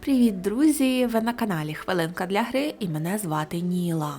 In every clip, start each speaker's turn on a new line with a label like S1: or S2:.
S1: Привіт, друзі! Ви на каналі Хвилинка для гри і мене звати Ніла.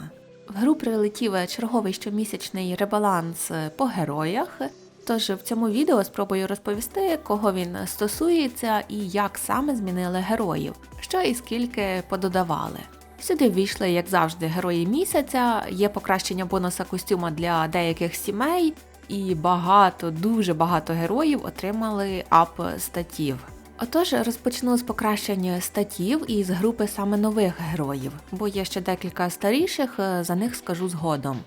S1: В гру прилетів черговий щомісячний ребаланс по героях. Тож в цьому відео спробую розповісти, кого він стосується і як саме змінили героїв, що і скільки пододавали. Сюди ввійшли, як завжди, герої місяця, є покращення бонуса костюма для деяких сімей, і багато, дуже багато героїв отримали ап статів. Отож, розпочну з покращення статів і з групи саме нових героїв, бо є ще декілька старіших, е, за них скажу згодом.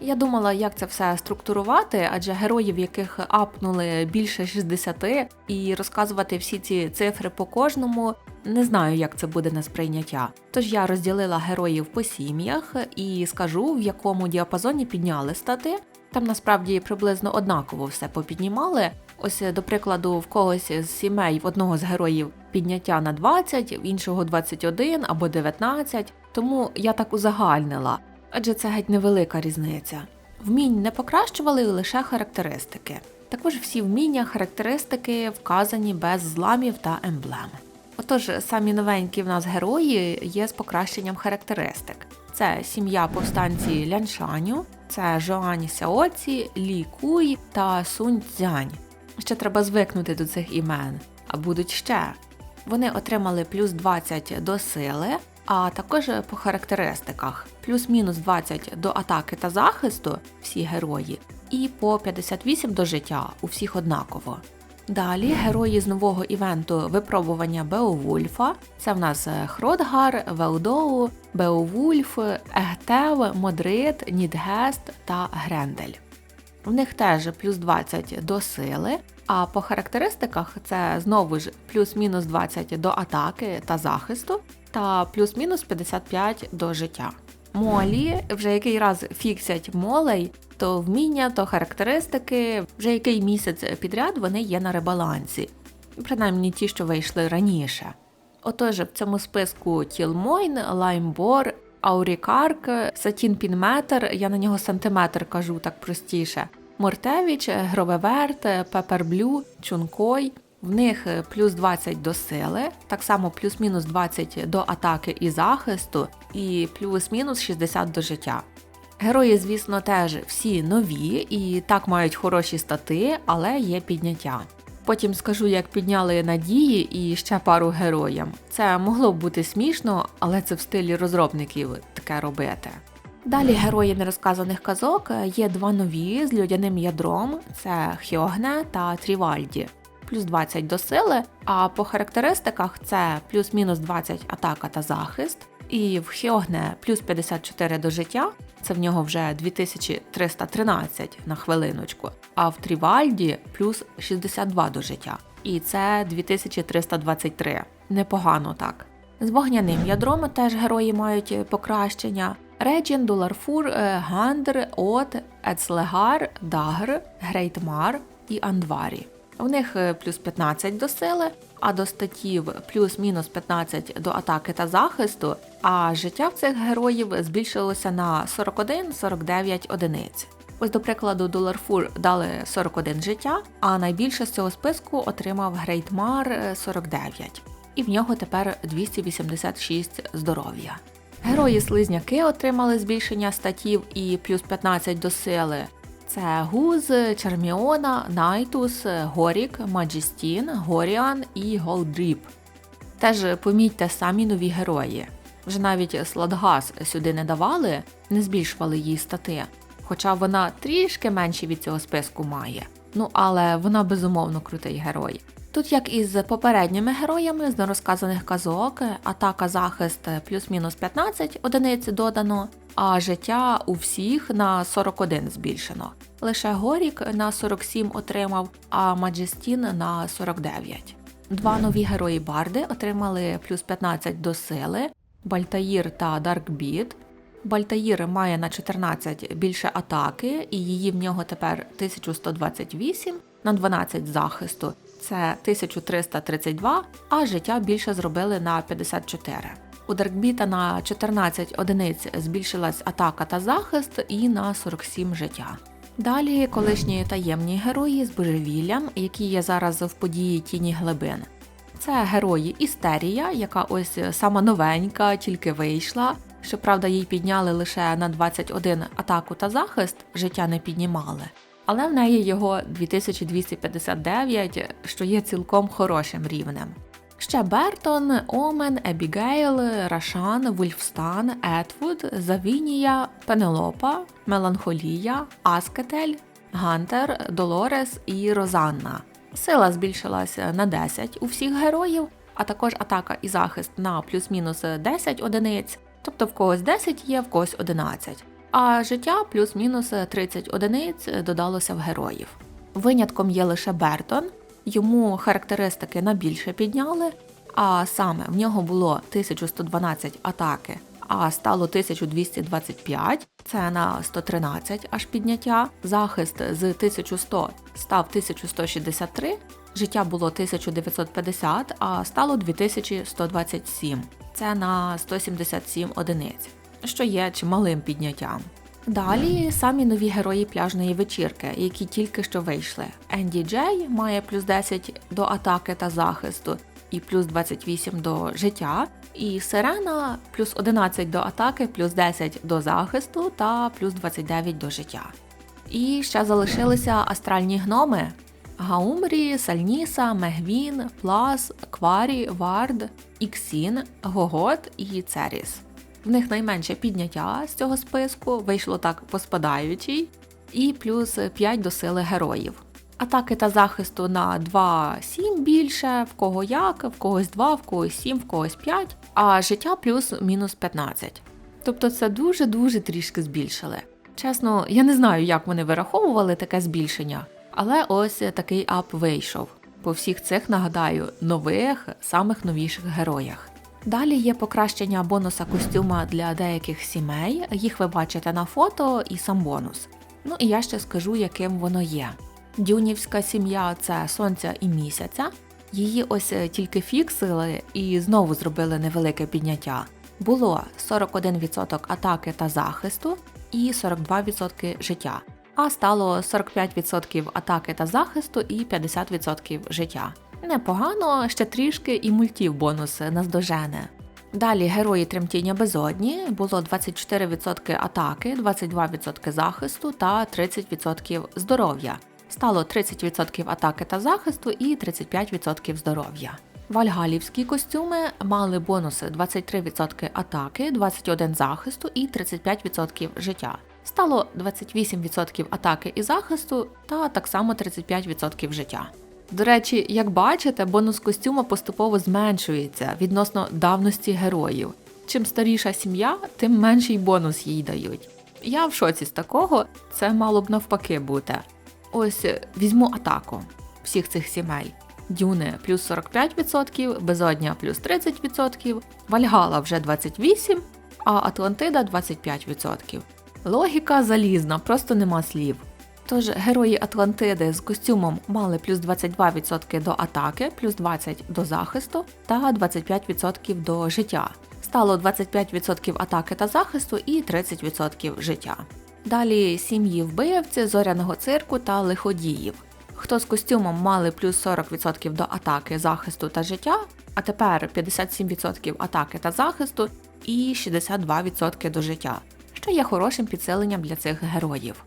S1: Я думала, як це все структурувати, адже героїв, яких апнули більше 60, і розказувати всі ці цифри по кожному, не знаю, як це буде на сприйняття. Тож я розділила героїв по сім'ях і скажу, в якому діапазоні підняли стати. Там насправді приблизно однаково все попіднімали. Ось, до прикладу, в когось з сімей в одного з героїв підняття на 20, в іншого 21 або 19, тому я так узагальнила, адже це геть невелика різниця. Вмінь не покращували лише характеристики. Також всі вміння, характеристики вказані без зламів та емблем. Отож, самі новенькі в нас герої є з покращенням характеристик. Це сім'я повстанці Ляншаню, це Жоань Сяоці, Лі Куй та Сунь Цзянь. Ще треба звикнути до цих імен, а будуть ще. Вони отримали плюс 20 до сили, а також по характеристиках плюс-мінус 20 до атаки та захисту всі герої, і по 58 до життя у всіх однаково. Далі герої з нового івенту випробування Беовульфа. Це в нас Хродгар, Велдоу, Беовульф, Егтев, Модрид, Нідгест та Грендель. В них теж плюс 20 до сили, а по характеристиках це знову ж плюс-мінус 20 до атаки та захисту, та плюс-мінус 55 до життя. Молі вже який раз фіксять молей, то вміння, то характеристики, вже який місяць підряд вони є на ребалансі, принаймні ті, що вийшли раніше. Отож, в цьому списку Тілмойн, Лаймбор, Аурікарк, Сатін Пінметр, я на нього сантиметр кажу так простіше. Мортевіч, Гровеверт, Пеперблю, Чункой. В них плюс 20 до сили, так само плюс-мінус 20 до атаки і захисту, і плюс-мінус 60 до життя. Герої, звісно, теж всі нові і так мають хороші стати, але є підняття. Потім скажу, як підняли надії і ще пару героям. Це могло б бути смішно, але це в стилі розробників таке робити. Далі герої нерозказаних казок є два нові з людяним ядром: це Хьогне та Трівальді. Плюс 20 до сили, а по характеристиках це плюс-мінус 20 атака та захист. І в Хьогне плюс 54 до життя, це в нього вже 2313 на хвилиночку, а в Трівальді плюс 62 до життя. І це 2323. Непогано так. З вогняним ядром теж герої мають покращення. Реджін, Дуларфур, Гандр, От, Ецлегар, Дагр, Грейтмар і Андварі. У них плюс 15 до сили, а до статів плюс-мінус 15 до атаки та захисту, а життя в цих героїв збільшилося на 41-49 одиниць. Ось, до прикладу, Дуларфур дали 41 життя, а найбільше з цього списку отримав Грейтмар 49, і в нього тепер 286 здоров'я. Герої слизняки отримали збільшення статів і плюс 15 до сили. Це Гуз, Черміона, Найтус, Горік, Маджестін, Горіан і Голдріп. Теж помітьте самі нові герої. Вже навіть Сладгас сюди не давали, не збільшували її стати, хоча вона трішки менше від цього списку має. Ну але вона безумовно крутий герой. Тут, як і з попередніми героями з нерозказаних казок, атака захист плюс-мінус 15 одиниць додано, а життя у всіх на 41 збільшено. Лише Горік на 47 отримав, а Маджестін на 49. Два нові герої Барди отримали плюс 15 до сили Бальтаїр та Даркбіт. Бальтаїр має на 14 більше атаки, і її в нього тепер 1128 на 12 захисту. Це 1332, а життя більше зробили на 54. У Даркбіта на 14 одиниць збільшилась атака та захист і на 47 життя. Далі колишні таємні герої з божевіллям, які є зараз в події тіні глибин. Це герої Істерія, яка ось сама новенька, тільки вийшла. Щоправда, їй підняли лише на 21 атаку та захист, життя не піднімали. Але в неї його 2259, що є цілком хорошим рівнем. Ще Бертон, Омен, Ебігейл, Рашан, Вульфстан, Етвуд, Завінія, Пенелопа, Меланхолія, Аскетель, Гантер, Долорес і Розанна. Сила збільшилася на 10 у всіх героїв, а також атака і захист на плюс-мінус 10 одиниць, тобто в когось 10 є, в когось 11. А життя плюс-мінус 30 одиниць додалося в героїв. Винятком є лише Бертон, йому характеристики на більше підняли, а саме в нього було 1112 атаки, а стало 1225, це на 113 аж підняття. Захист з 1100 став 1163, життя було 1950, а стало 2127. Це на 177 одиниць, що є чималим підняттям. Далі самі нові герої пляжної вечірки, які тільки що вийшли. Енді Джей має плюс 10 до атаки та захисту і плюс 28 до життя. І Сирена плюс 11 до атаки, плюс 10 до захисту та плюс 29 до життя. І ще залишилися астральні гноми: Гаумрі, Сальніса, Мегвін, Плас, Кварі, Вард, Іксін, Гогот і Церіс. В них найменше підняття з цього списку, вийшло так по спадаючій, і плюс 5 до сили героїв. Атаки та захисту на 2-7 більше, в кого як, в когось 2, в когось 7, в когось 5, а життя плюс-мінус 15. Тобто це дуже-дуже трішки збільшили. Чесно, я не знаю, як вони вираховували таке збільшення, але ось такий ап вийшов. По всіх цих, нагадаю, нових, самих новіших героях. Далі є покращення бонуса костюма для деяких сімей, їх ви бачите на фото і сам бонус. Ну і я ще скажу, яким воно є. Дюнівська сім'я це сонця і місяця. Її ось тільки фіксили і знову зробили невелике підняття. Було 41% атаки та захисту і 42% життя, а стало 45% атаки та захисту і 50% життя. Непогано, ще трішки і мультів бонус наздожене. Далі герої тремтіння безодні було 24% атаки, 22% захисту та 30% здоров'я. Стало 30% атаки та захисту і 35% здоров'я. Вальгалівські костюми мали бонуси 23% атаки, 21% захисту і 35% життя. Стало 28% атаки і захисту та так само 35% життя. До речі, як бачите, бонус костюма поступово зменшується відносно давності героїв. Чим старіша сім'я, тим менший бонус їй дають. Я в шоці з такого, це мало б навпаки бути. Ось візьму атаку всіх цих сімей. Дюни плюс 45%, Безодня плюс 30%, Вальгала вже 28%, а Атлантида 25%. Логіка залізна, просто нема слів. Тож герої Атлантиди з костюмом мали плюс 22% до атаки, плюс 20% до захисту та 25% до життя. Стало 25% атаки та захисту і 30% життя. Далі сім'ї вбивці, зоряного цирку та лиходіїв. Хто з костюмом мали плюс 40% до атаки, захисту та життя, а тепер 57% атаки та захисту і 62% до життя, що є хорошим підсиленням для цих героїв.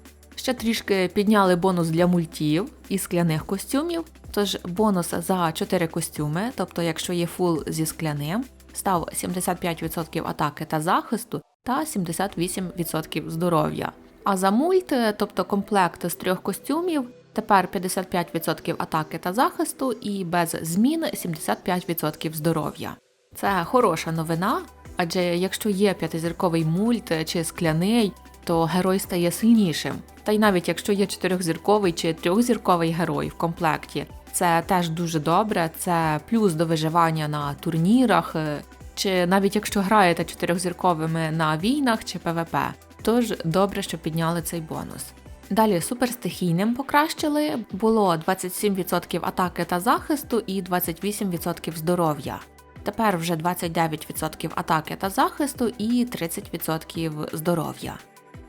S1: Ще трішки підняли бонус для мультів і скляних костюмів. Тож бонус за 4 костюми, тобто, якщо є фул зі скляним, став 75% атаки та захисту та 78% здоров'я. А за мульт, тобто комплект з трьох костюмів, тепер 55% атаки та захисту і без змін 75% здоров'я. Це хороша новина, адже якщо є п'ятизірковий мульт чи скляний, то герой стає сильнішим. Та й навіть якщо є чотирьохзірковий чи трьохзірковий герой в комплекті, це теж дуже добре, це плюс до виживання на турнірах, е, чи навіть якщо граєте чотирьохзірковими на війнах чи ПВП. Тож добре, що підняли цей бонус. Далі суперстихійним покращили було 27% атаки та захисту і 28% здоров'я. Тепер вже 29% атаки та захисту і 30% здоров'я.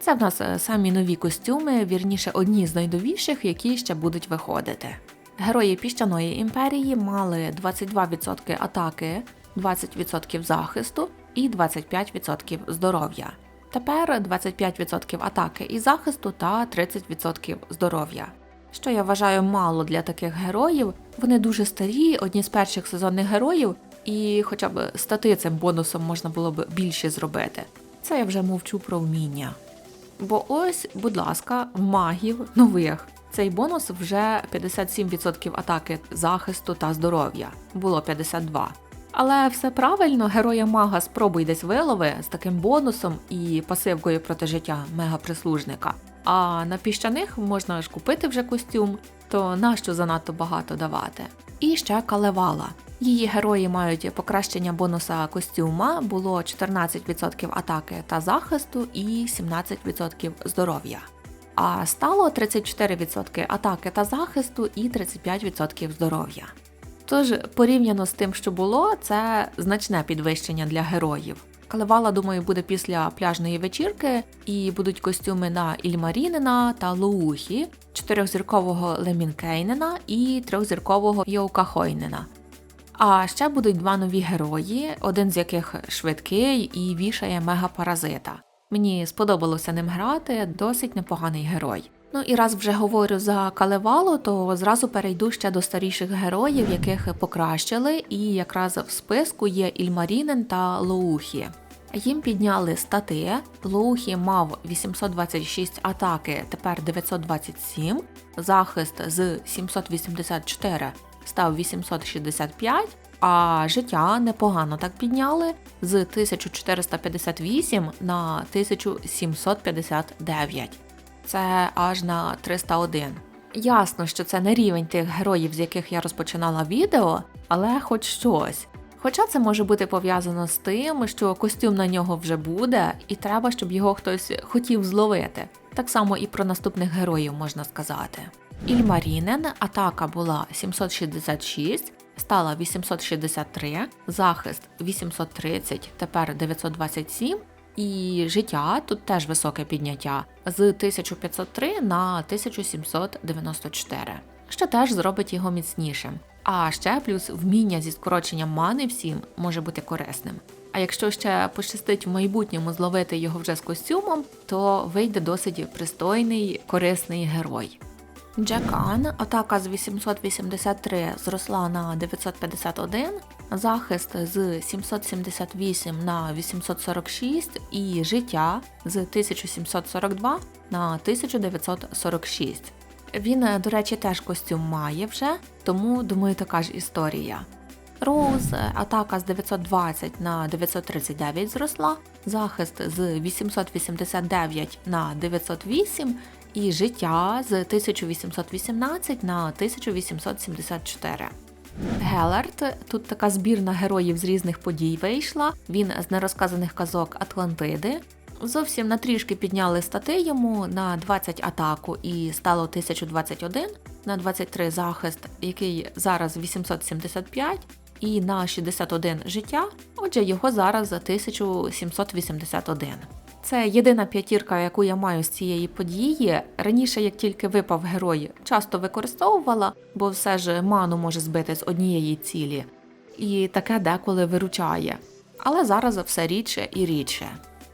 S1: Це в нас е, самі нові костюми, вірніше одні з найновіших, які ще будуть виходити. Герої піщаної імперії мали 22% атаки, 20% захисту і 25% здоров'я. Тепер 25% атаки і захисту та 30% здоров'я. Що я вважаю мало для таких героїв. Вони дуже старі, одні з перших сезонних героїв, і хоча б стати цим бонусом можна було б більше зробити. Це я вже мовчу про вміння. Бо ось, будь ласка, магів нових цей бонус вже 57% атаки, захисту та здоров'я. Було 52. Але все правильно, героя мага спробуй десь вилови з таким бонусом і пасивкою проти життя мегаприслужника. А на піщаних можна ж купити вже костюм, то нащо занадто багато давати? І ще калевала. Її герої мають покращення бонуса костюма, було 14% атаки та захисту і 17% здоров'я. А стало 34% атаки та захисту і 35% здоров'я. Тож, порівняно з тим, що було, це значне підвищення для героїв. Калевала, думаю, буде після пляжної вечірки, і будуть костюми на Ільмарінена та Лоухі, чотирьохзіркового Лемінкейнена і трьохзіркового Йоукахойнена. А ще будуть два нові герої, один з яких швидкий і вішає мегапаразита. Мені сподобалося ним грати, досить непоганий герой. Ну і раз вже говорю за Калевалу, то зразу перейду ще до старіших героїв, яких покращили, і якраз в списку є Ільмарінен та Лоухі. Їм підняли стати. Лоухі мав 826 атаки, тепер 927, захист з 784 став 865, а життя непогано так підняли з 1458 на 1759. Це аж на 301. Ясно, що це не рівень тих героїв, з яких я розпочинала відео, але хоч щось. Хоча це може бути пов'язано з тим, що костюм на нього вже буде, і треба, щоб його хтось хотів зловити. Так само і про наступних героїв можна сказати. Ільмарінен атака була 766, стала 863, захист 830, тепер 927. І життя тут теж високе підняття з 1503 на 1794, що теж зробить його міцнішим. А ще плюс вміння зі скороченням мани всім може бути корисним. А якщо ще пощастить в майбутньому зловити його вже з костюмом, то вийде досить пристойний корисний герой. Джекан, атака з 883 зросла на 951, захист з 778 на 846 і життя з 1742 на 1946. Він, до речі, теж костюм має вже, тому думаю, така ж історія. Роуз, атака з 920 на 939 зросла, захист з 889 на 908 і життя з 1818 на 1874. Гелард тут така збірна героїв з різних подій вийшла. Він з нерозказаних казок Атлантиди. Зовсім на трішки підняли стати йому на 20 атаку і стало 1021, на 23 захист, який зараз 875, і на 61 життя. Отже, його зараз 1781. Це єдина п'ятірка, яку я маю з цієї події. Раніше, як тільки випав герой, часто використовувала, бо все ж ману може збити з однієї цілі, і таке деколи виручає. Але зараз все рідше і рідше.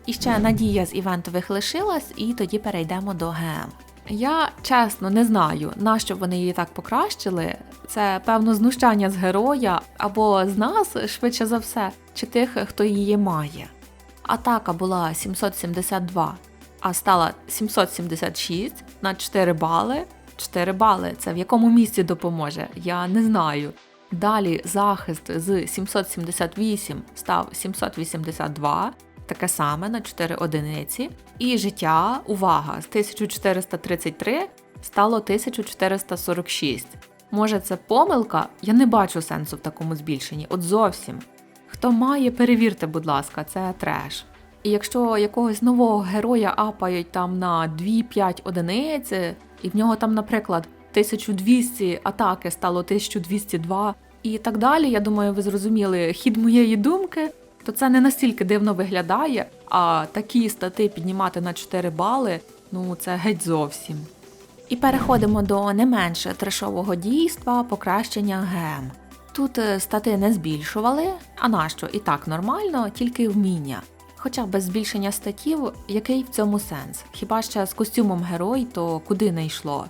S1: І ще надія з івентових лишилась, і тоді перейдемо до ГМ. Я чесно не знаю, нащо вони її так покращили. Це певно знущання з героя або з нас, швидше за все, чи тих, хто її має. Атака була 772, а стала 776 на 4 бали. 4 бали це в якому місці допоможе? Я не знаю. Далі захист з 778 став 782, таке саме на 4 одиниці. І життя, увага, з 1433 стало 1446. Може, це помилка? Я не бачу сенсу в такому збільшенні, от зовсім. Хто має, перевірте, будь ласка, це треш. І якщо якогось нового героя апають там на 2-5 одиниць, і в нього там, наприклад, 1200 атаки стало 1202 і так далі, я думаю, ви зрозуміли хід моєї думки, то це не настільки дивно виглядає, а такі стати піднімати на 4 бали, ну це геть зовсім. І переходимо до не менш трешового дійства покращення ГМ. Тут е, стати не збільшували, а нащо і так нормально, тільки вміння. Хоча без збільшення статів, який в цьому сенс? Хіба ще з костюмом герой, то куди не йшло?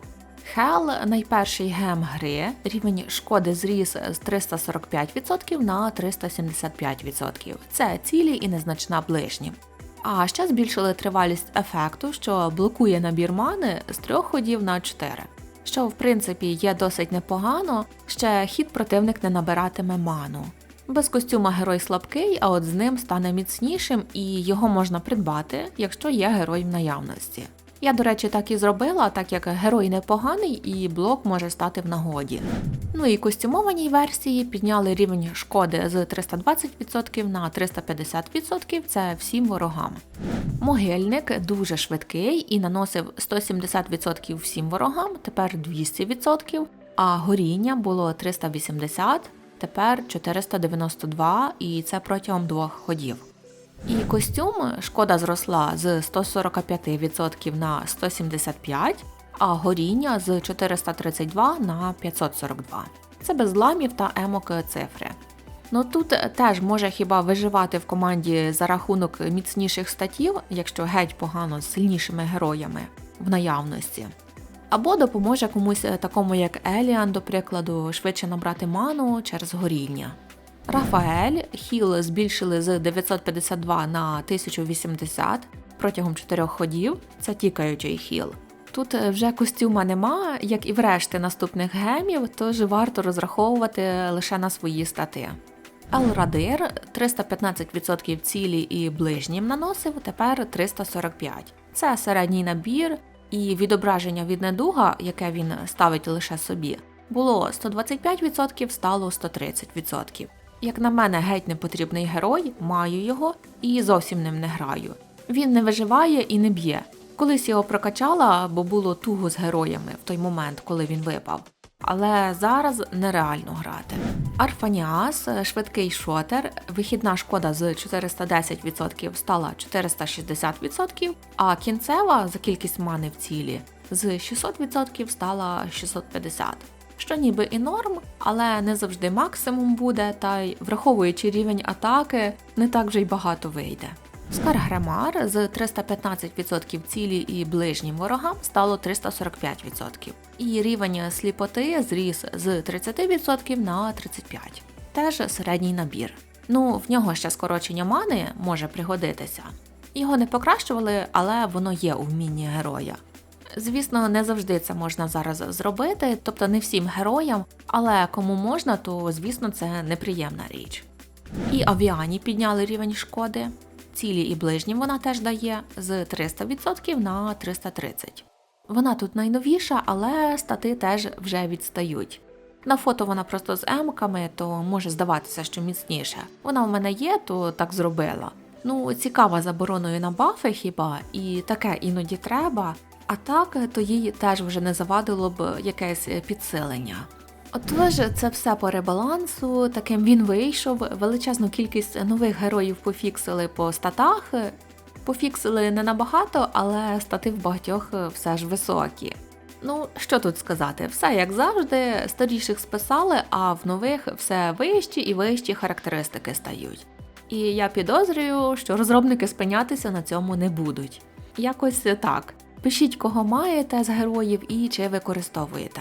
S1: Хел найперший гем гри, рівень шкоди зріс з 345% на 375%. Це цілі і незначна ближні. А ще збільшили тривалість ефекту, що блокує набір мани з трьох ходів на 4. Що в принципі є досить непогано, ще хід противник не набиратиме ману. Без костюма герой слабкий, а от з ним стане міцнішим і його можна придбати, якщо є герой в наявності. Я, до речі, так і зробила, так як герой непоганий і блок може стати в нагоді. Ну і костюмованій версії підняли рівень шкоди з 320% на 350%, це всім ворогам. Могильник дуже швидкий і наносив 170% всім ворогам, тепер 200%, а горіння було 380, тепер 492, і це протягом двох ходів. І костюм шкода зросла з 145% на 175%, а горіння з 432 на 542. Це без зламів та емок цифри. Ну тут теж може хіба виживати в команді за рахунок міцніших статів, якщо геть погано з сильнішими героями в наявності. Або допоможе комусь такому, як Еліан, до прикладу, швидше набрати ману через горіння. Рафаель хіл збільшили з 952 на 1080 протягом 4 ходів. Це тікаючий хіл. Тут вже костюма нема, як і в решти наступних гемів, тож варто розраховувати лише на свої стати. Елрадир 315% цілі і ближнім наносив, тепер 345. Це середній набір, і відображення від недуга, яке він ставить лише собі, було 125%, стало 130%. Як на мене, геть не потрібний герой, маю його і зовсім ним не граю. Він не виживає і не б'є. Колись його прокачала, бо було туго з героями в той момент, коли він випав. Але зараз нереально грати. Арфаніас, швидкий шотер, вихідна шкода з 410% стала 460%, а кінцева за кількість мани в цілі з 600% стала 650% що ніби і норм, але не завжди максимум буде, та й враховуючи рівень атаки, не так вже й багато вийде. Скаргремар з 315% цілі і ближнім ворогам стало 345%. І рівень сліпоти зріс з 30% на 35%. Теж середній набір. Ну, в нього ще скорочення мани може пригодитися. Його не покращували, але воно є у вмінні героя. Звісно, не завжди це можна зараз зробити, тобто не всім героям, але кому можна, то звісно це неприємна річ. І авіані підняли рівень шкоди. Цілі і ближні вона теж дає з 300% на 330%. Вона тут найновіша, але стати теж вже відстають. На фото вона просто з емками, то може здаватися, що міцніше. Вона в мене є, то так зробила. Ну, цікава забороною на бафи хіба, і таке іноді треба, а так, то їй теж вже не завадило б якесь підсилення. Отож, це все по ребалансу, таким він вийшов. Величезну кількість нових героїв пофіксили по статах. Пофіксили не набагато, але стати в багатьох все ж високі. Ну, що тут сказати, все як завжди, старіших списали, а в нових все вищі і вищі характеристики стають. І я підозрюю, що розробники спинятися на цьому не будуть. Якось так. Пишіть, кого маєте з героїв і чи використовуєте.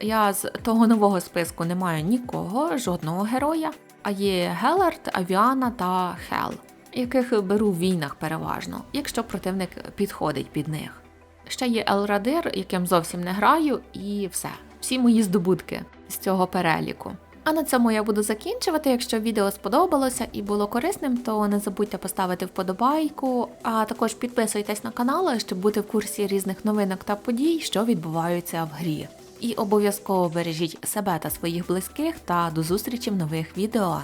S1: Я з того нового списку не маю нікого, жодного героя, а є Гелард, Авіана та Хел, яких беру в війнах переважно, якщо противник підходить під них. Ще є Елрадир, яким зовсім не граю, і все. Всі мої здобутки з цього переліку. А на цьому я буду закінчувати. Якщо відео сподобалося і було корисним, то не забудьте поставити вподобайку, а також підписуйтесь на канал, щоб бути в курсі різних новинок та подій, що відбуваються в грі. І обов'язково бережіть себе та своїх близьких та до зустрічі в нових відео.